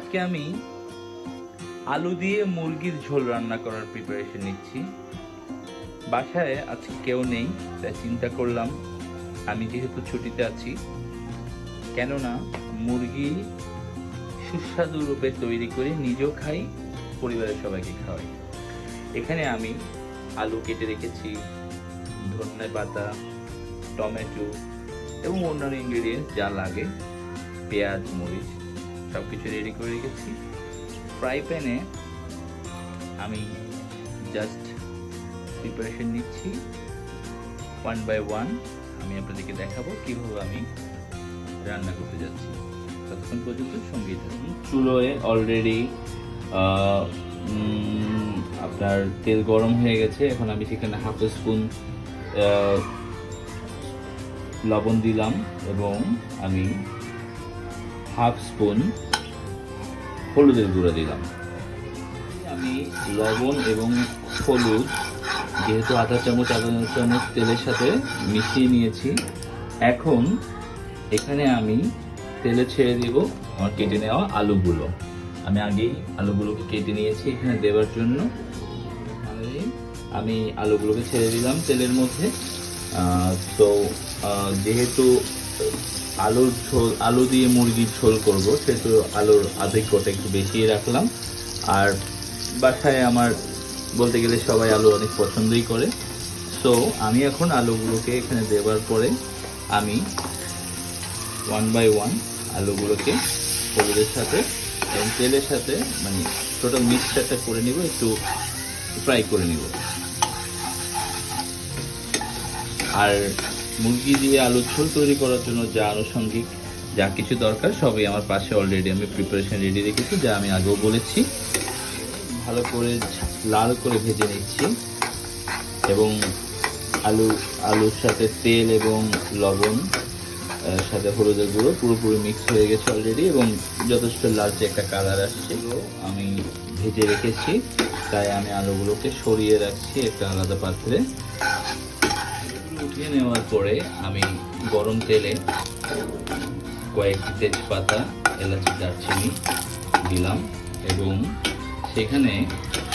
আজকে আমি আলু দিয়ে মুরগির ঝোল রান্না করার প্রিপারেশন নিচ্ছি। বাসায় আজকে কেউ নেই, তাই চিন্তা করলাম আমি যেহেতু ছুটিতে আছি, কেননা মুরগি সুস্বাদু রূপে তৈরি করে নিজেও খাই, পরিবারের সবাইকে খাওয়াই। এখানে আমি আলু কেটে রেখেছি, ধনে পাতা, টমেটো এবং অন্যান্য ইনগ্রেডিয়েন্টস যা লাগে, পেঁয়াজ, মরিচ সব কিছু রেডি করে রেখেছি। ফ্রাই প্যানে আমি জাস্ট প্রিপারেশন নিচ্ছি। ওয়ান বাই ওয়ান আমি আপনাদেরকে দেখাবো কীভাবে আমি রান্না করতে যাচ্ছি। ততক্ষণ পর্যন্ত সঙ্গেই থাকুন। চুলোয় অলরেডি আপনার তেল গরম হয়ে গেছে। এখন আমি সেখানে হাফ স্পুন লবণ দিলাম এবং আমি হাফ স্পুন হলুদের গুঁড়ো দিলাম। আমি লবণ এবং হলুদ, যেহেতু আধা চামচ আধা চামচ তেলের সাথে মিশিয়ে নিয়েছি, এখন এখানে আমি তেলে ছেড়ে দিব আমার কেটে নেওয়া আলুগুলো। আমি আগেই আলুগুলোকে কেটে নিয়েছি এখানে দেওয়ার জন্য। আমি আলুগুলোকে ছেড়ে দিলাম তেলের মধ্যে। তো যেহেতু আলুর ঝোল, আলু দিয়ে মুরগির ঝোল করব, সেহেতু আলুর আধিক্যটা একটু বেশি রাখলাম। আর বাসায় আমার বলতে গেলে সবাই আলু অনেক পছন্দই করে। তো আমি এখন আলুগুলোকে এখানে দেওয়ার পরে আমি ওয়ান বাই ওয়ান আলুগুলোকে হলুদের সাথে এবং তেলের সাথে মানে টোটাল মিক্সচারটা করে নিব, একটু ফ্রাই করে নিব। আর মুরগি দিয়ে আলুর ঝোল তৈরি করার জন্য যা আনুষঙ্গিক, যা কিছু দরকার, সবই আমার পাশে অলরেডি আমি প্রিপারেশন রেডি রেখেছি, যা আমি আগেও বলেছি। ভালো করে লাল করে ভেজে নিচ্ছি এবং আলু, আলুর সাথে তেল এবং লবণ সাথে হলুদের গুঁড়ো পুরোপুরি মিক্স হয়ে গেছে অলরেডি এবং যথেষ্ট লালচে একটা কালার আসছে, আমি ভেজে রেখেছি। তাই আমি আলুগুলোকে সরিয়ে রাখছি একটা আলাদা পাত্রে। উঠিয়ে নেওয়ার পরে আমি গরম তেলে কয়েকটি তেজপাতা, এলাচি, দারচিনি দিলাম এবং সেখানে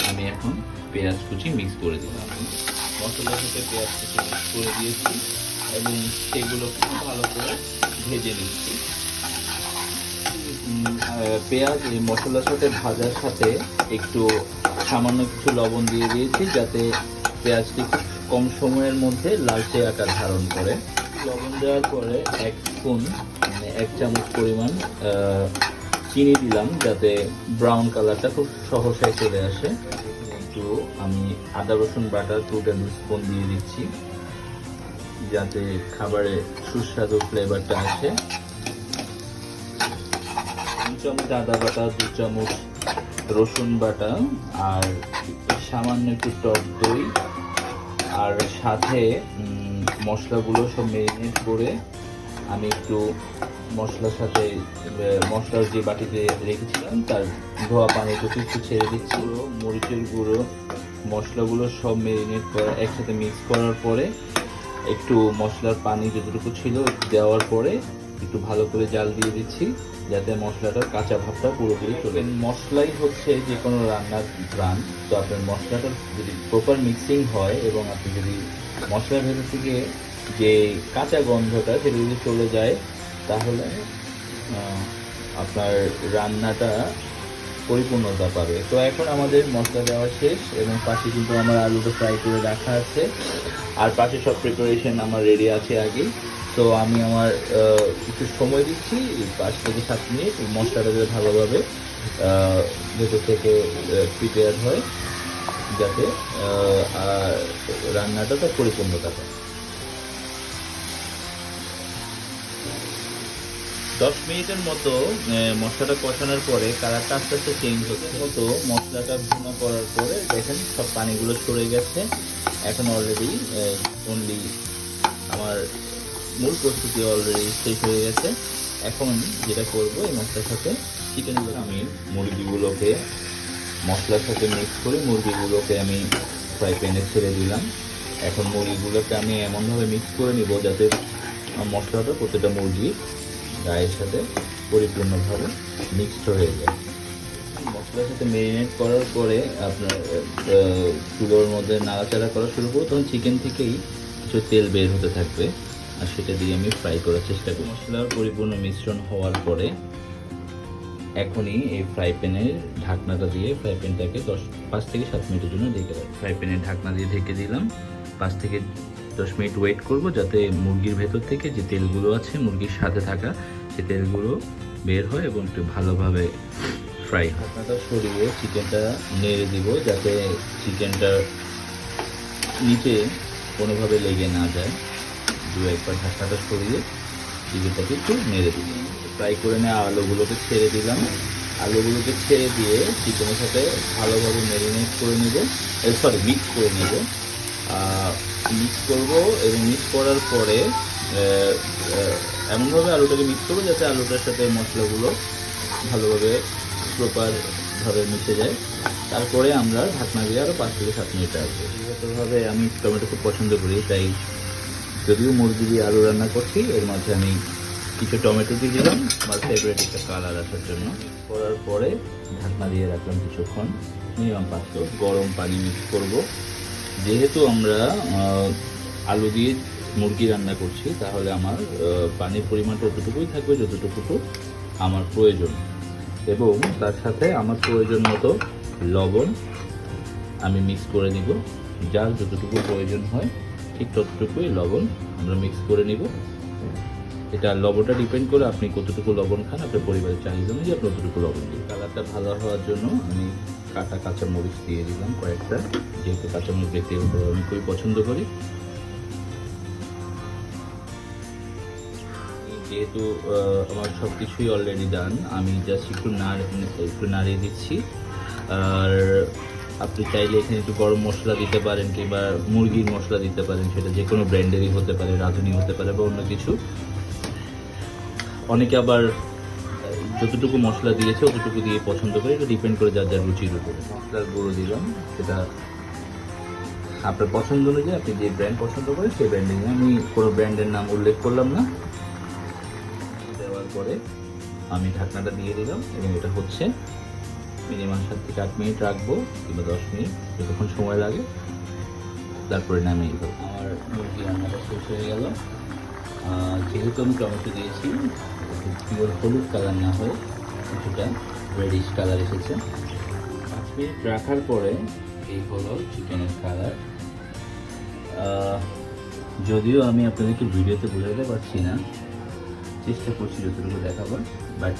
আমি এখন পেঁয়াজ কুচি মিক্স করে দিলাম। মশলার সাথে পেঁয়াজ কুচি মিক্স করে দিয়েছি এবং সেগুলো ভালো করে ভেজে নিচ্ছি। পেঁয়াজ এই মশলার সাথে ভাজার সাথে একটু সামান্য কিছু লবণ দিয়ে দিয়েছি যাতে পেঁয়াজটি কম সময়ের মধ্যে লালচে আকার ধারণ করে। লবণ দেওয়ার পরে এক স্পুন মানে এক চামচ পরিমাণ চিনি দিলাম যাতে ব্রাউন কালারটা খুব সহসায় চলে আসে। একটু আমি আদা, রসুন, বাটার টু টেবিল স্পুন দিয়ে দিচ্ছি, যাতে খাবারে সুস্বাদু ফ্লেভারটা আসে। দু চামচ আদা বাটা, দু চামচ রসুন বাটা, আর সামান্য একটু টক দই। আর সাথে মশলাগুলো সব মেরিনেট করে আমি একটু মশলার সাথে মশলার যে বাটিতে রেখেছিলাম, তার ধোয়া পানিটুকু একটু ছেড়ে দিচ্ছি। মরিচের গুঁড়ো, মশলাগুলো সব মেরিনেট করা, একসাথে মিক্স করার পরে একটু মশলার পানি যতটুকু ছিল দেওয়ার পরে একটু ভালো করে জাল দিয়ে দিচ্ছি। যাতে মশলাটার কাঁচা ভাবটা পুরোপুরি চলে মশলাই হচ্ছে যে কোনো রান্নার প্রাণ তো আপনার মশলাটা যদি প্রপার মিক্সিং হয় এবং আপনি যদি মশলার ভেতর থেকে যে কাঁচা গন্ধটা সেটা যদি চলে যায়, তাহলে আপনার রান্নাটা পরিপূর্ণতা পাবে। তো এখন আমাদের মশলা দেওয়া শেষ এবং পাশে কিন্তু আমার আলুটা ফ্রাই করে রাখা আছে। আর পাশে সব প্রিপারেশন আমার রেডি আছে আগে তো আমি আমার একটু সময় দিচ্ছি, পাঁচ থেকে সাত মিনিট, মশলাটা যাতে ভালোভাবে ভেতর থেকে প্রিপেয়ার হয়, যাতে রান্নাটা তার পরিপূর্ণতা পায় দশ মিনিটের মতো মশলাটা কষানোর পরে কালারটা আস্তে আস্তে চেঞ্জ হচ্ছে। মতো মশলাটা ভুনা করার পরে দেখেন, সব পানিগুলো সরে গেছে। এখন অলরেডি অনলি আমার মূল প্রস্তুতি অলরেডি শেষ হয়ে গেছে। এখন যেটা করব এই মশলার সাথে চিকেনগুলো আমি মুরগিগুলোকে মশলার সাথে মিক্স করে মুরগিগুলোকে আমি ফ্রাই প্যানে ছেড়ে দিলাম। এখন মুরগিগুলোকে আমি এমনভাবে মিক্স করে নিব যাতে মশলাটা প্রত্যেকটা মুরগি গায়ের সাথে পরিপূর্ণভাবে মিক্সড হয়ে যায়। মশলার সাথে মেরিনেট করার পরে আপনার চুলোর মধ্যে নাড়াচাড়া করা শুরু করব, তখন চিকেন থেকেই কিছু তেল বের হতে থাকবে। আর সেটা দিয়ে আমি ফ্রাই করার চেষ্টা করি মশলার পরিপূর্ণ মিশ্রণ হওয়ার পরে এখনই এই ফ্রাই প্যানের ঢাকনাটা দিয়ে ফ্রাই প্যানটাকে দশ, পাঁচ থেকে সাত মিনিটের জন্য ঢেকে দেয় ফ্রাই প্যানের ঢাকনা দিয়ে ঢেকে দিলাম। পাঁচ থেকে দশ মিনিট ওয়েট করব যাতে মুরগির ভেতর থেকে যে তেলগুলো আছে, মুরগির সাথে থাকা সে তেলগুলো বের হয় এবং একটু ভালোভাবে ফ্রাই হয়। ঢাকনাটা সরিয়ে চিকেনটা নেড়ে দিব যাতে চিকেনটা নিচে কোনোভাবে লেগে না যায়। দু একবার ঢাকনাটা সরিয়ে চিকেনটাকে একটু নেড়ে দিলাম। ফ্রাই করে নেওয়া আলুগুলোকে ছেড়ে দিলাম। আলুগুলোকে ছেড়ে দিয়ে চিকেনের সাথে ভালোভাবে ম্যারিনেট করে নেব। সরি মিক্স করে নেব। মিক্স করব এবং মিক্স করার পরে এমনভাবে আলুটাকে মিক্স করব যাতে আলুটার সাথে মশলাগুলো ভালোভাবে প্রপারভাবে মিশে যায়। তারপরে আমরা ঢাকনা দিয়ে আরও পাঁচ থেকে সাত মিনিট রাখব। ব্যক্তিগতভাবে আমি টমেটো খুব পছন্দ করি, তাই যদিও মুরগি দিয়ে আলু রান্না করছি, এর মধ্যে আমি কিছু টমেটো দিয়ে দিলাম, আমার ফেভারিট একটা কালার আসার জন্য। করার পরে ঢাকনা দিয়ে রাখলাম কিছুক্ষণ মিনিমাম মিনিট। গরম পানি মিক্স করব। যেহেতু আমরা আলু দিয়ে মুরগি রান্না করছি, তাহলে আমার পানির পরিমাণটা ততটুকুই থাকবে যতটুকু আমার প্রয়োজন। এবং তার সাথে আমার প্রয়োজন মতো লবণ আমি মিক্স করে নিব, যার যতটুকু প্রয়োজন হয়। ঠিক ততটুকুই লবণ আমরা মিক্স করে নিব। এটা লবণটা ডিপেন্ড করে আপনি কতটুকু লবণ খান, আপনার পরিবারের চাহিদা অনুযায়ী আপনি কতটুকু লবণ দিন। কালারটা ভালো হওয়ার জন্য আমি কাটা কাঁচা মরিচ দিয়ে দিলাম কয়েকটা, যেহেতু কাঁচা মরিচ দেখতে আমি খুবই পছন্দ করি। যেহেতু আমার সব কিছুই অলরেডি ডান আমি জাস্ট একটু নাড় একটু নাড়িয়ে দিচ্ছি। আর আপনি চাইলে এখানে একটু গরম মশলা দিতে পারেন কিংবা মুরগির মশলা দিতে পারেন, সেটা যে কোনো ব্র্যান্ডেরই হতে পারে, রাঁধুনি হতে পারে বা অন্য কিছু। অনেকে আবার যতটুকু মশলা দিয়েছে অতটুকু দিয়ে পছন্দ করে, এটা ডিপেন্ড করে যার যার রুচির উপরে। মশলার গুঁড়ো দিলাম, সেটা আপনার পছন্দ অনুযায়ী আপনি যে ব্র্যান্ড পছন্দ করেন সেই ব্র্যান্ডে আমি কোনো ব্র্যান্ডের নাম উল্লেখ করলাম না। দেওয়ার পরে আমি ঢাকনাটা দিয়ে দিলাম, এবং এটা হচ্ছে মিনিমাম সাত থেকে আট মিনিট রাখব কিংবা দশ মিনিট, যতক্ষণ সময় লাগে। তারপরে নামিয়ে দেবো আমার মুরগি রান্নাটা শেষ হয়ে গেল। যেহেতু আমি টমেটো দিয়েছি পিওর হলুদ কালার না হয়ে কিছুটা রেডিশ কালার এসেছে। পাঁচ মিনিট রাখার পরে এই হলো চিকেনের কালার যদিও আমি আপনাদেরকে ভিডিওতে বোঝাতে পারছি না, চেষ্টা করছি যতটুকু দেখাবার বাট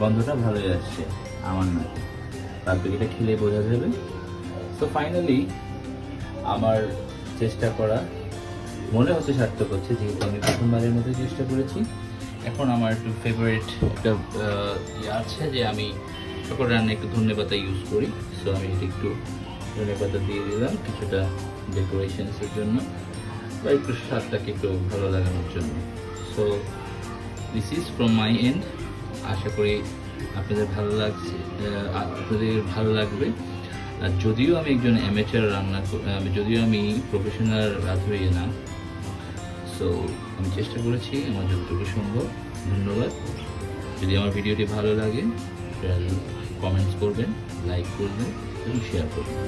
গন্ধটা ভালোই আসছে। আমার নয়। তারপরে এটা খেলে বোঝা যাবে। তো ফাইনালি আমার চেষ্টা করা মনে হচ্ছে সার্থক হচ্ছে, যেহেতু আমি প্রথমবারের মধ্যে চেষ্টা করেছি। এখন আমার একটু ফেভারিট একটা ইয়ে আছে যে আমি সকল রান্না একটু ধনে পাতা ইউজ করি। সো আমি এটা একটু ধনে পাতা দিয়ে দিলাম কিছুটা ডেকোরেশনসের জন্য, বা একটু স্বাদটাকে একটু ভালো লাগানোর জন্য। So this is from my end আশা করি আপনাদের ভালো লাগছে আপনাদের ভালো লাগবে। আর যদিও আমি একজন অ্যামেচার রান্না আমি যদিও আমি প্রফেশনাল রাঁধুনি না সো আমি চেষ্টা করেছি, আমার যতটুকু সম্ভব। ধন্যবাদ। যদি আমার ভিডিওটি ভালো লাগে কমেন্টস করবেন লাইক করবেন, এবং শেয়ার করবেন।